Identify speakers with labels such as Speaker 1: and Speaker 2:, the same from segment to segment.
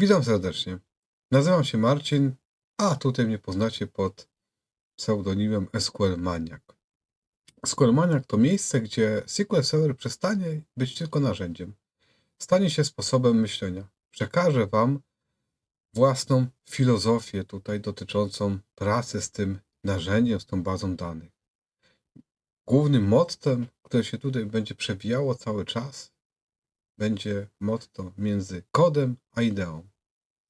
Speaker 1: Witam serdecznie. Nazywam się Marcin, a tutaj mnie poznacie pod pseudonimem SQL Maniac. SQL Maniac to miejsce, gdzie SQL Server przestanie być tylko narzędziem. Stanie się sposobem myślenia. Przekażę Wam własną filozofię tutaj dotyczącą pracy z tym narzędziem, z tą bazą danych. Głównym mottem, które się tutaj będzie przewijało cały czas, będzie motto między kodem a ideą.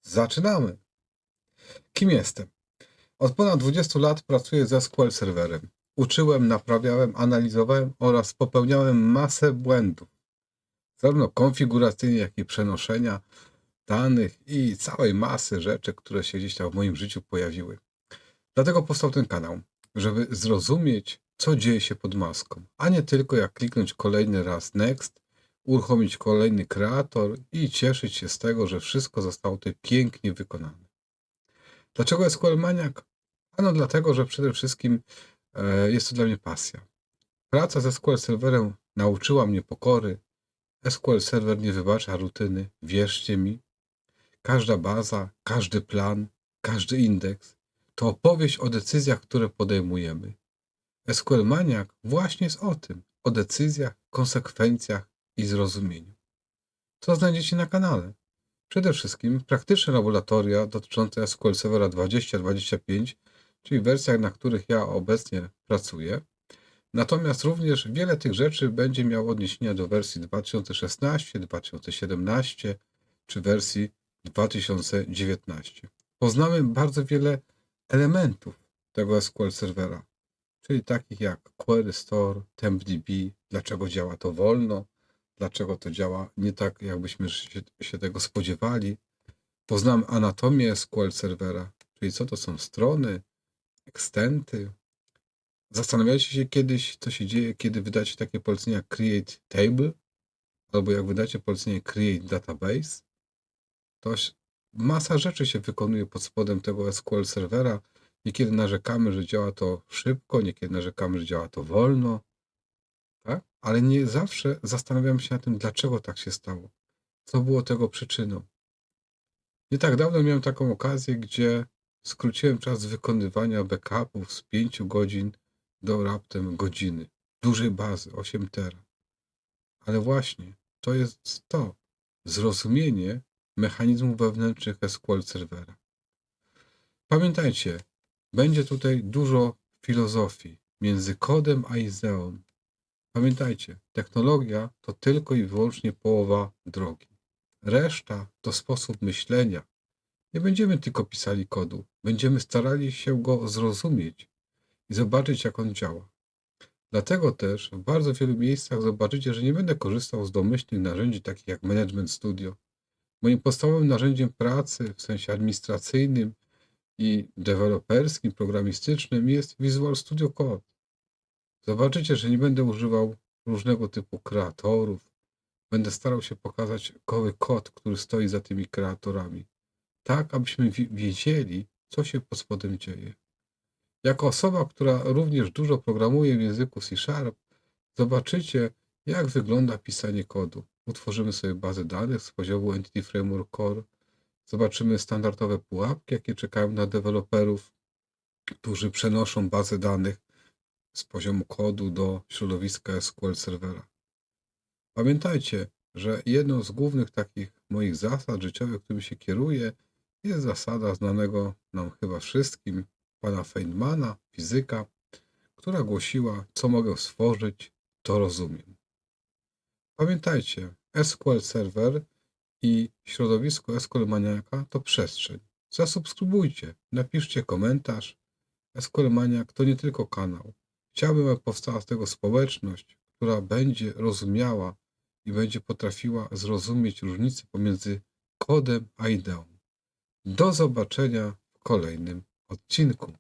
Speaker 1: Zaczynamy! Kim jestem? Od ponad 20 lat pracuję ze SQL Serverem. Uczyłem, naprawiałem, analizowałem oraz popełniałem masę błędów. Zarówno konfiguracyjnych, jak i przenoszenia danych i całej masy rzeczy, które się gdzieś tam w moim życiu pojawiły. Dlatego powstał ten kanał, żeby zrozumieć, co dzieje się pod maską, a nie tylko jak kliknąć kolejny raz next, uruchomić kolejny kreator i cieszyć się z tego, że wszystko zostało tutaj pięknie wykonane. Dlaczego SQL Maniac? Ano dlatego, że przede wszystkim e, jest to dla mnie pasja. Praca ze SQL Serverem nauczyła mnie pokory. SQL Server nie wybacza rutyny, wierzcie mi. Każda baza, każdy plan, każdy indeks to opowieść o decyzjach, które podejmujemy. SQL Maniac właśnie jest o tym, o decyzjach, konsekwencjach i zrozumieniu. Co znajdziecie na kanale? Przede wszystkim praktyczne laboratoria dotyczące SQL Servera 2025, czyli wersjach, na których ja obecnie pracuję. Natomiast również wiele tych rzeczy będzie miało odniesienia do wersji 2016, 2017 czy wersji 2019. Poznamy bardzo wiele elementów tego SQL Servera, czyli takich jak Query Store, TempDB, dlaczego działa to wolno, dlaczego to działa nie tak, jakbyśmy się, się tego spodziewali. Poznamy anatomię SQL Servera, czyli co to są strony, ekstenty. Zastanawialiście się kiedyś, co się dzieje, kiedy wydacie takie polecenie jak Create Table, albo jak wydacie polecenie Create Database. To masa rzeczy się wykonuje pod spodem tego SQL Servera. Niekiedy narzekamy, że działa to szybko, niekiedy narzekamy, że działa to wolno? Ale nie zawsze zastanawiam się nad tym, dlaczego tak się stało. Co było tego przyczyną. Nie tak dawno miałem taką okazję, gdzie skróciłem czas wykonywania backupów z 5 godzin do raptem godziny. Dużej bazy, 8 tera. Ale właśnie, to jest to. Zrozumienie mechanizmów wewnętrznych SQL Servera. Pamiętajcie, będzie tutaj dużo filozofii między kodem a ideą. Pamiętajcie, technologia to tylko i wyłącznie połowa drogi. Reszta to sposób myślenia. Nie będziemy tylko pisali kodu, będziemy starali się go zrozumieć i zobaczyć, jak on działa. Dlatego też w bardzo wielu miejscach zobaczycie, że nie będę korzystał z domyślnych narzędzi takich jak Management Studio. Moim podstawowym narzędziem pracy w sensie administracyjnym i deweloperskim, programistycznym jest Visual Studio Code. Zobaczycie, że nie będę używał różnego typu kreatorów. Będę starał się pokazać goły kod, który stoi za tymi kreatorami. Tak, abyśmy wi- wiedzieli, co się pod spodem dzieje. Jako osoba, która również dużo programuje w języku C Sharp, zobaczycie, jak wygląda pisanie kodu. Utworzymy sobie bazę danych z poziomu Entity Framework Core. Zobaczymy standardowe pułapki, jakie czekają na deweloperów, którzy przenoszą bazę danych z poziomu kodu do środowiska SQL Servera. Pamiętajcie, że jedną z głównych takich moich zasad życiowych, którymi się kieruję, jest zasada znanego nam chyba wszystkim, pana Feynmana, fizyka, która głosiła, co mogę stworzyć, to rozumiem. Pamiętajcie, SQL Server i środowisko SQL Maniaka to przestrzeń. Zasubskrybujcie, napiszcie komentarz. SQL Maniak to nie tylko kanał. Chciałbym, aby powstała z tego społeczność, która będzie rozumiała i będzie potrafiła zrozumieć różnicę pomiędzy kodem a ideą. Do zobaczenia w kolejnym odcinku.